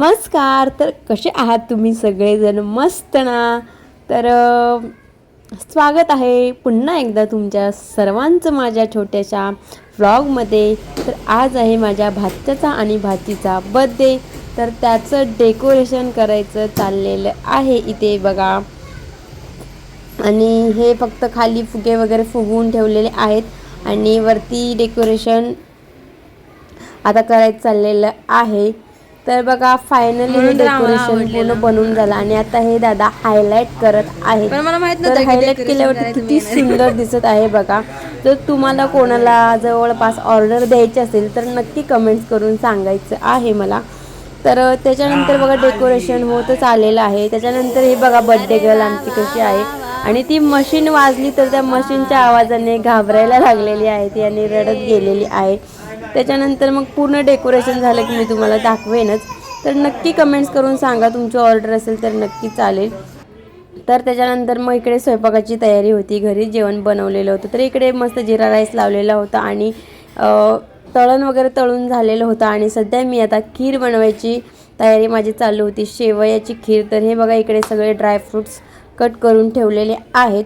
नमस्कार तर कसे आहात तुम्ही सगळेजण? मस्त ना? तर स्वागत आहे पुन्हा एकदा तुमच्या सर्वांचं माझ्या छोट्याशा व्लॉगमध्ये तर आज आहे माझ्या भाच्याचा आणि भाचीचा बर्थडे तर त्याचं डेकोरेशन करायचं चाललेलं आहे इथे बघा. आणि हे फक्त खाली फुगे वगैरे फुगवून ठेवलेले आहेत. आणि वरती डेकोरेशन आता करायचं चाललेलं आहे. तर बघा फायनली हे डेकोरेशन पूर्ण बनवून झालं. आणि आता हे दादा हायलाईट करत आहेत. माहीत तर हायलाईट केल्यावरती किती सुंदर दिसत आहे बघा. जर तुम्हाला कोणाला जवळपास ऑर्डर द्यायची असेल तर नक्की कमेंट्स करून सांगायचं आहे मला. तर त्याच्यानंतर बघा डेकोरेशन होतच आलेलं आहे. त्याच्यानंतर हे बघा बर्थडे गर्ल आमची कशी आहे. आणि ती मशीन वाजली तर त्या मशीनच्या आवाजाने घाबरायला लागलेली आहे. ती आणि रडत गेलेली आहे. त्याच्यानंतर मग पूर्ण डेकोरेशन झालं की मी तुम्हाला दाखवेनच. तर नक्की कमेंट्स करून सांगा तुमची ऑर्डर असेल तर नक्की चालेल. तर त्याच्यानंतर मग इकडे स्वयंपाकाची तयारी होती घरी जेवण बनवलेलं होतं. तर इकडे मस्त जिरा राईस लावलेला होता आणि तळण वगैरे तळून झालेलं होतं आणि सध्या मी आता खीर बनवायची तयारी माझी चालू होती. शेवयाची खीर तर हे बघा इकडे सगळे ड्रायफ्रूट्स कट करून ठेवलेले आहेत.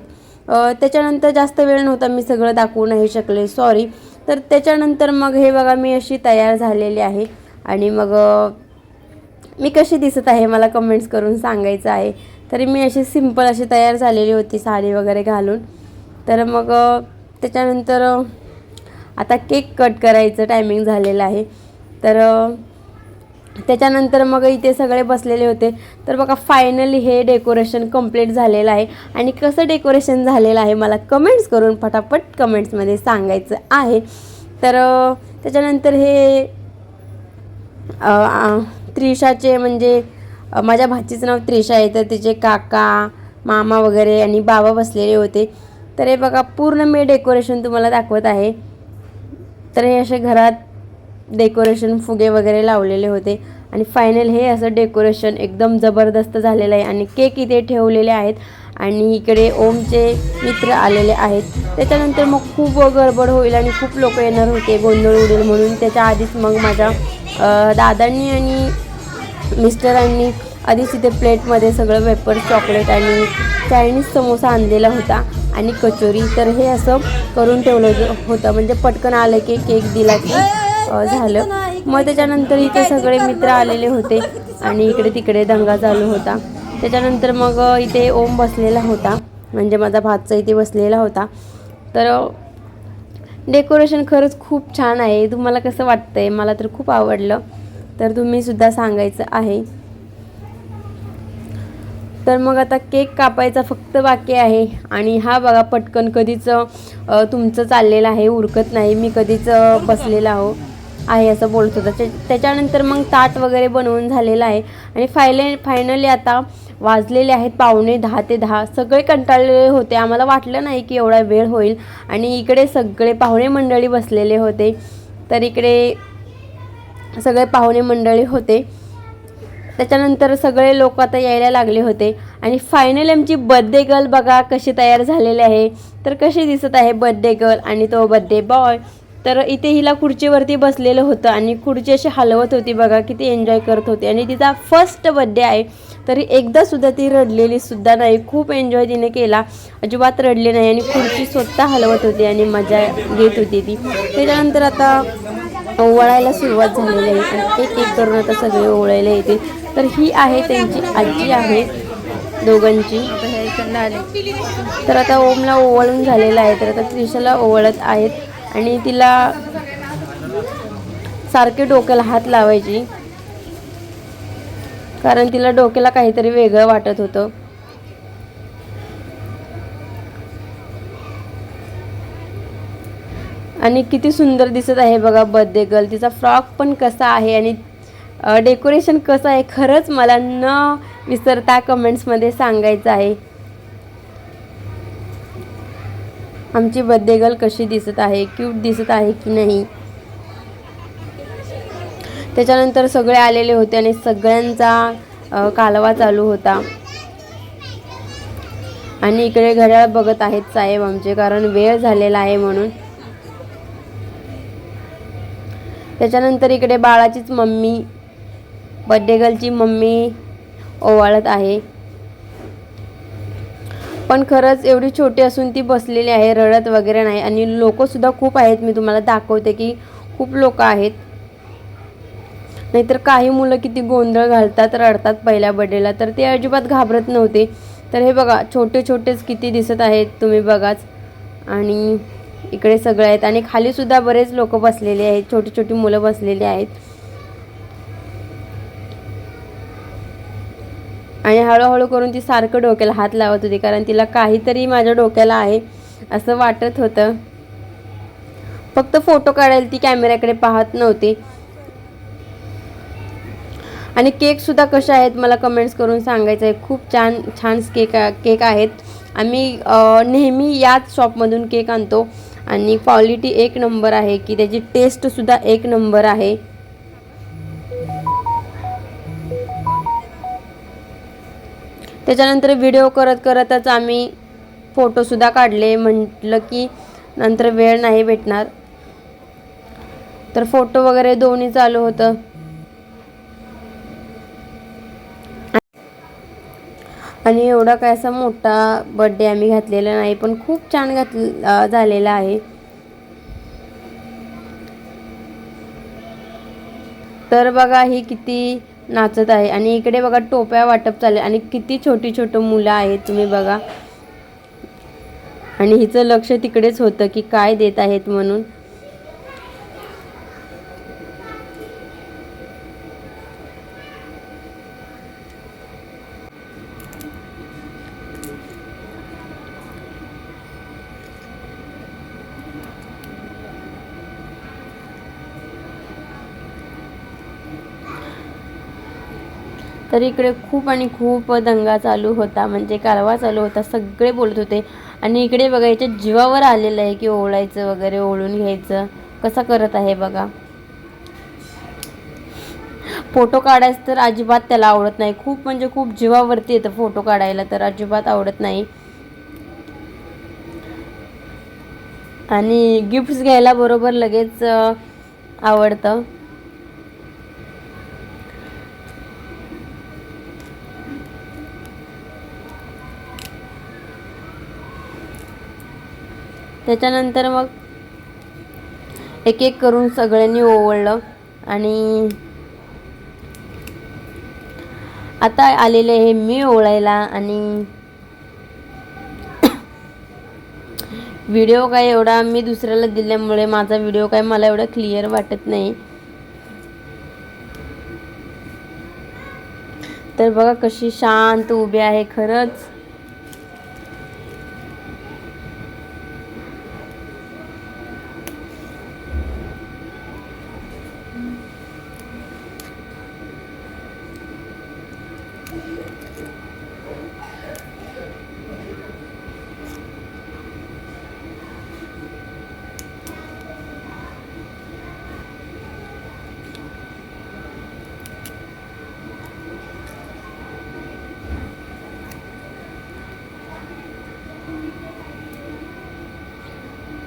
त्याच्यानंतर जास्त वेळ नव्हता मी सगळं दाखवू नाही शकले. सॉरी तर त्याच्यानंतर मग हे बघा मी अशी तयार झालेली आहे. आणि मग मी कशी दिसत आहे मला कमेंट्स करून सांगायचं आहे. तरी मी अशी सिंपल अशी तयार झालेली होती साडी वगैरे घालून. तर मग त्याच्यानंतर आता केक कट करायचं टायमिंग झालेलं आहे. तर त्याच्यानंतर मग इथे सगळे बसलेले होते. तर बघा फायनली हे डेकोरेशन कंप्लीट झालेलं आहे. आणि कसं डेकोरेशन झालेलं आहे मला कमेंट्स करून फटाफट कमेंट्समध्ये सांगायचं आहे. तर त्याच्यानंतर हे त्रिशाचे म्हणजे माझ्या भाचीचं नाव त्रिशा आहे. तर तिचे काका मामा वगैरे आणि बाबा बसलेले होते. तर हे बघा पूर्ण मी डेकोरेशन तुम्हाला दाखवत आहे. तर हे असे घरात डेकोरेशन फुगे वगैरे लावलेले होते. आणि फायनल हे असं डेकोरेशन एकदम जबरदस्त झालेलं आहे. आणि केक इथे ठेवलेले आहेत. आणि इकडे ओमचे मित्र आलेले आहेत. त्याच्यानंतर मग खूप गडबड होईल आणि खूप लोक येणार होते गोंधळ उडेल म्हणून. त्याच्या आधीच मग माझ्या दादांनी आणि मिस्टरांनी आधीच इथे प्लेटमध्ये सगळं वेपर चॉकलेट आणि चायनीज समोसा आणलेला होता. आणि कचोरी. तर हे असं करून ठेवलं होतं- म्हणजे पटकन आलं की केक दिला की झालं. मग त्याच्यानंतर इथे सगळे मित्र आलेले होते आणि इकडे तिकडे दंगा चालू होता. त्याच्यानंतर मग इथे ओम बसलेला होता. म्हणजे माझा भातचा इथे बसलेला होता. तर डेकोरेशन खरंच खूप छान आहे. तुम्हाला कसं वाटतंय? मला तर खूप आवडलं. तर तुम्ही सुद्धा सांगायचं आहे. तर मग आता केक कापायचा फक्त बाकी आहे. आणि हा बघा पटकन कधीच तुमचं चाललेलं आहे उरकत नाही. मी कधीच बसलेला आहो. आहे असं बोलत होता. त्याच्यानंतर मग ताट वगैरे बनवून झालेलं आहे. आणि फायले फायनली आता वाजलेले आहेत पावणे दहा ते दहा. सगळे कंटाळलेले होते. आम्हाला वाटलं नाही की एवढा वेळ होईल. आणि इकडे सगळे पाहुणे मंडळी बसलेले होते. तर इकडे सगळे पाहुणे मंडळी होते. त्याच्यानंतर सगळे लोक आता यायला लागले होते. आणि फायनली आमची बर्थडे गर्ल बघा कशी तयार झालेली आहे. तर कशी दिसत आहे बर्थडे गर्ल आणि तो बर्थडे बॉय तर इथे हिला खुर्चीवरती बसलेलं होतं आणि खुर्ची अशी हलवत होती बघा किती एन्जॉय करत होती. आणि तिचा फर्स्ट बर्थडे आहे. तरी एकदा सुद्धा ती रडलेली सुद्धा नाही. खूप एन्जॉय तिने केला. अजिबात रडली नाही आणि खुर्ची स्वतः हलवत होती आणि मजा घेत होती ती. त्याच्यानंतर आता ओवाळायला सुरुवात झालेली आहे. आणि एक एक करून आता सगळे ओवळायला येते तर ही आहे त्यांची आजी आहे दोघांची. तर आता ओमला ओवळून झालेलं आहे. तर आता त्रिशाला ओवळत आहेत. आणि तिला सारखे डोक्याला हात लावायची. कारण तिला डोक्याला काहीतरी वेगळं वाटत होतं. आणि किती सुंदर दिसत आहे बघा बर्थडे गर्ल तिचा फ्रॉक पण कसा आहे आणि डेकोरेशन कसं आहे खरंच मला न विसरता कमेंट्समध्ये सांगायचं आहे. आमची बर्थडे गर्ल कशी दिसत आहे क्यूट दिसत आहे की नाही? त्याच्यानंतर सगळे आलेले होते आणि सगळ्यांचा कालवा चालू होता. आणि इकडे घड्याळ बघत आहेत साहेब आमचे कारण वेळ झालेला आहे म्हणून. त्याच्यानंतर इकडे बाळाचीच मम्मी बड्डे गर्लची मम्मी ओवाळत आहे. पण खरंच एवढी छोटी असून ती बसलेली आहे रडत वगैरे नाही. आणि लोकंसुद्धा खूप आहेत मी तुम्हाला दाखवते की खूप लोक आहेत. नाहीतर काही मुलं किती गोंधळ घालतात रडतात पहिल्या बड्डेला तर ते अजिबात घाबरत नव्हते. तर हे बघा छोटे छोटेच किती दिसत आहेत तुम्ही बघाच. आणि इकडे सगळे आहेत. आणि खाली सुद्धा बरेच लोक बसलेले आहेत. छोटी छोटी मुलं बसलेली आहेत. आणि हळूहळू करून ती सारखं डोक्याला हात लावत होती. कारण तिला काहीतरी माझ्या डोक्याला आहे असं वाटत होतं. फक्त फोटो काढायला ती कॅमेऱ्याकडे पाहत नव्हती. आणि केकसुद्धा कशा आहेत मला कमेंट्स करून सांगायचं आहे. खूप छान छान केक केक आहेत. आम्ही नेहमी याच शॉपमधून केक आणतो. आणि क्वालिटी एक नंबर आहे की त्याची टेस्टसुद्धा एक नंबर आहे. त्याच्यानंतर व्हिडिओ करत करतच आम्ही फोटोसुद्धा काढले. म्हटलं की नंतर वेळ नाही भेटणार. तर फोटो वगैरे दोन्ही चालू होतं. आणि एवढा काय असा मोठा बड्डे आम्ही घातलेला नाही पण खूप छान घात झालेला आहे. तर बघा ही किती नाचत आहे. आणि इकडे बघा टोप्या वाटप चालले आणि किती छोटी छोटी मुलं आहेत तुम्ही बघा. आणि हिचं लक्ष तिकडेच होतं की काय देत आहेत म्हणून. तर इकडे खूप आणि खूप दंगा चालू होता. म्हणजे कारवा चालू होता. सगळे बोलत होते. आणि इकडे बघा याच्या जीवावर आलेलं आहे की ओळायचं वगैरे ओळून घ्यायचं. कसं करत आहे बघा. फोटो काढायचं तर अजिबात त्याला आवडत नाही. खूप म्हणजे खूप जीवावरती येतं फोटो काढायला तर अजिबात आवडत नाही. आणि गिफ्ट्स घ्यायला बरोबर लगेच आवडतं. त्याच्यानंतर मग एक एक करून सगळ्यांनी ओवळलं आणि आता आलेले हे मी ओळायला आणि व्हिडिओ काय एवढा मी दुसऱ्याला दिल्यामुळे माझा व्हिडिओ काय मला एवढा क्लिअर वाटत नाही. तर बघा कशी शांत उभी आहे खरंच.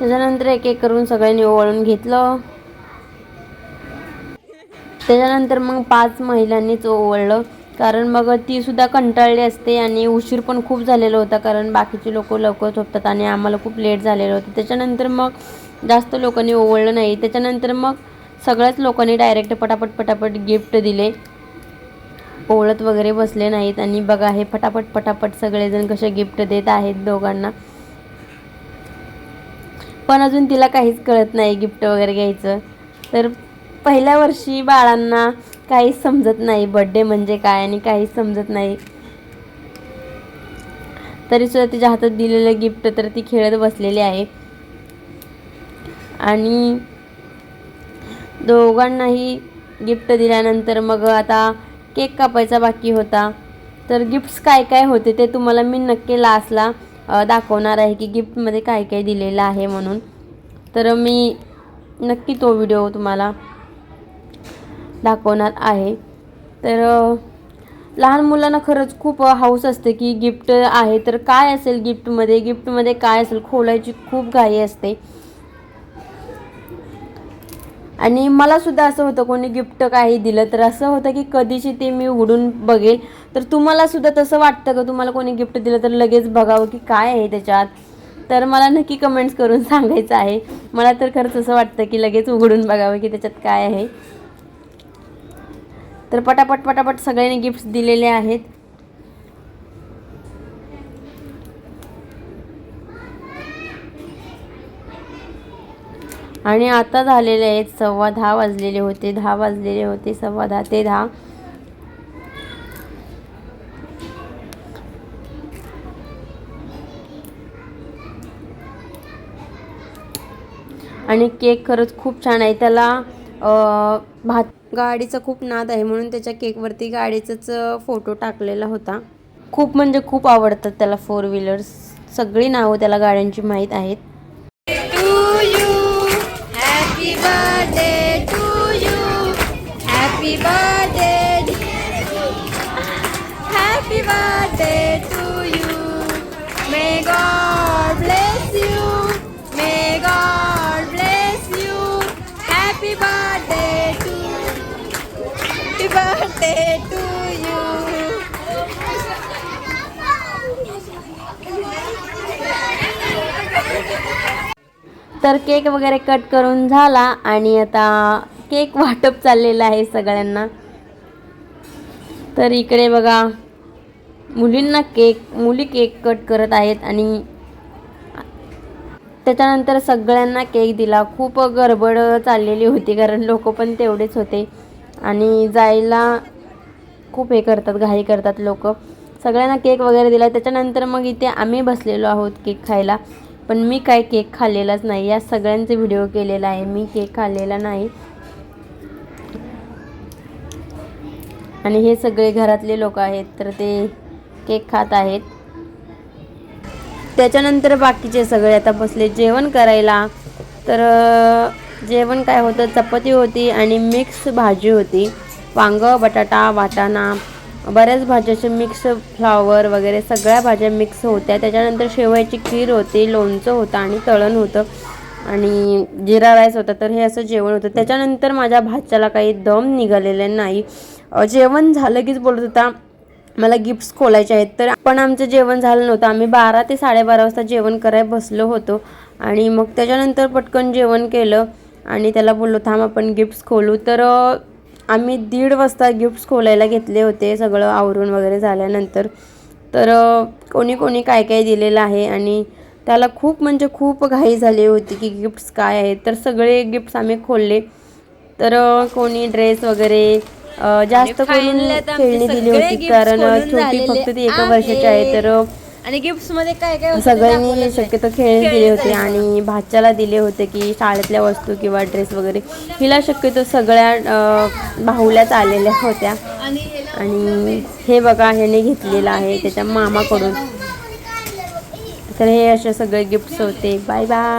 त्याच्यानंतर एक एक करून सगळ्यांनी ओवाळून घेतलं. त्याच्यानंतर मग पाच महिलांनीच ओवळलं. कारण मग ती सुद्धा कंटाळली असते आणि उशीर पण खूप झालेला होता कारण बाकीचे लोक लवकर झोपतात आणि आम्हाला खूप लेट झालेलं होतं. त्याच्यानंतर मग जास्त लोकांनी ओवळलं नाही. त्याच्यानंतर मग सगळ्याच लोकांनी डायरेक्ट पटापट पटापट गिफ्ट दिले. ओवळत वगैरे बसले नाहीत आणि बघा हे पटापट पटापट सगळेजण कसे गिफ्ट देत आहेत दोघांना. पण अजून तिला काहीच कळत नाही गिफ्ट वगैरे घ्यायचं. तर पहिल्या वर्षी बाळांना काहीच समजत नाही बड्डे म्हणजे काय आणि काहीच समजत नाही. तरीसुद्धा तिच्या हातात दिलेलं गिफ्ट तर ती खेळत बसलेली आहे. आणि दोघांनाही गिफ्ट दिल्यानंतर मग आता केक कापायचा बाकी होता. तर गिफ्ट्स काय काय होते ते तुम्हाला मी नक्की लास्टला अ, दाखवणार आहे की गिफ्टमध्ये काय काय दिलेलं आहे म्हणून. तर मी नक्की तो व्हिडिओ तुम्हाला दाखवणार आहे. तर लहान मुलांना खरंच खूप हाऊस असते की गिफ्ट आहे तर काय असेल गिफ्टमध्ये गिफ्टमध्ये काय असेल? खोलायची खूप घाई असते. आणि मलासुद्धा असं होतं कोणी गिफ्ट काही दिलं तर असं होतं की कधीची ते मी उघडून बघेल. तर तुम्हाला सुद्धा तसं वाटतं का? तुम्हाला कोणी गिफ्ट दिलं तर लगेच बघावं की काय आहे त्याच्यात? तर मला नक्की कमेंट्स करून सांगायचं आहे. मला तर खरंच असं वाटतं की लगेच उघडून बघावं की त्याच्यात काय आहे. तर पटापट पटापट सगळ्यांनी गिफ्ट्स दिलेले आहेत. आणि आता झालेले आहेत सव्वा दहा वाजलेले होते दहा वाजलेले होते सव्वा दहा ते दहा. आणि केक खरंच खूप छान आहे. त्याला भात गाडीचा खूप नाद आहे म्हणून त्याच्या केकवरती गाडीचाच फोटो टाकलेला होता. खूप म्हणजे खूप आवडतात त्याला फोर व्हीलर्स. सगळी नावं त्याला गाड्यांची माहीत आहेत. तर केक वगैरे कट करून झाला आणि आता केक वाटप चाललेलं आहे सगळ्यांना. तर इकडे बघा मुलींना केक मुली केक कट करत आहेत आणि त्याच्यानंतर सगळ्यांना केक दिला. खूप गडबड चाललेली होती कारण लोक पण तेवढेच होते. आणि जायला खूप हे करतात घाई करतात लोक. सगळ्यांना केक वगैरे दिला. त्याच्यानंतर मग इथे आम्ही बसलेलो आहोत केक खायला. पण मी काय केक खाल्लेलाच नाही. या सगळ्यांचे व्हिडिओ केलेला आहे. मी केक खाल्लेला नाही. आणि हे सगळे घरातले लोक आहेत तर ते केक खात आहेत. त्याच्यानंतर बाकीचे सगळे आता बसले. जेवण करायला. तर जेवण काय होतं? चपाती होती आणि मिक्स भाजी होती. वांग बटाटा वाटाणा बऱ्याच भाज्याचे मिक्स फ्लावर वगैरे सगळ्या भाज्या मिक्स होत्या. त्याच्यानंतर शेवयाची खीर होती लोणचं होतं आणि तळण होतं. आणि जिरा राईस होता तर हे असं जेवण होतं. त्याच्यानंतर माझ्या भाच्याला काही दम निघालेले नाही. जेवण झालं कीच बोलत होता मला गिफ्ट्स खोलायचे आहेत. तर पण आमचं जेवण झालं नव्हतं. आम्ही बारा ते साडेबारा वाजता जेवण करायला बसलो होतो. आणि मग त्याच्यानंतर पटकन जेवण केलं आणि त्याला बोललो थांब आपण गिफ्ट्स खोलू. तर आम्ही दीड वाजता गिफ्ट्स खोलायला घेतले होते सगळं आवरून वगैरे झाल्यानंतर. तर कोणी कोणी काय काय दिलेलं आहे आणि त्याला खूप म्हणजे खूप घाई झाली होती की गिफ्ट्स काय आहेत. तर सगळे गिफ्ट्स आम्ही खोलले. तर कोणी ड्रेस वगैरे जास्त करून खेळणी दिली होती कारण छोटी फक्त ती एका वर्षाची आहे. तर आणि गिफ्ट्समध्ये काय काय सगळ्यांनी. शक्यतो खेळणी दिले होते आणि भाच्याला दिले होते की शाळेतल्या वस्तू किंवा ड्रेस वगैरे. हिला शक्यतो सगळ्या बाहुल्याच आलेल्या होत्या. आणि हे बघा ह्याने घेतलेलं आहे त्याच्या मामाकडून. तर हे असे सगळे गिफ्ट्स होते. Bye bye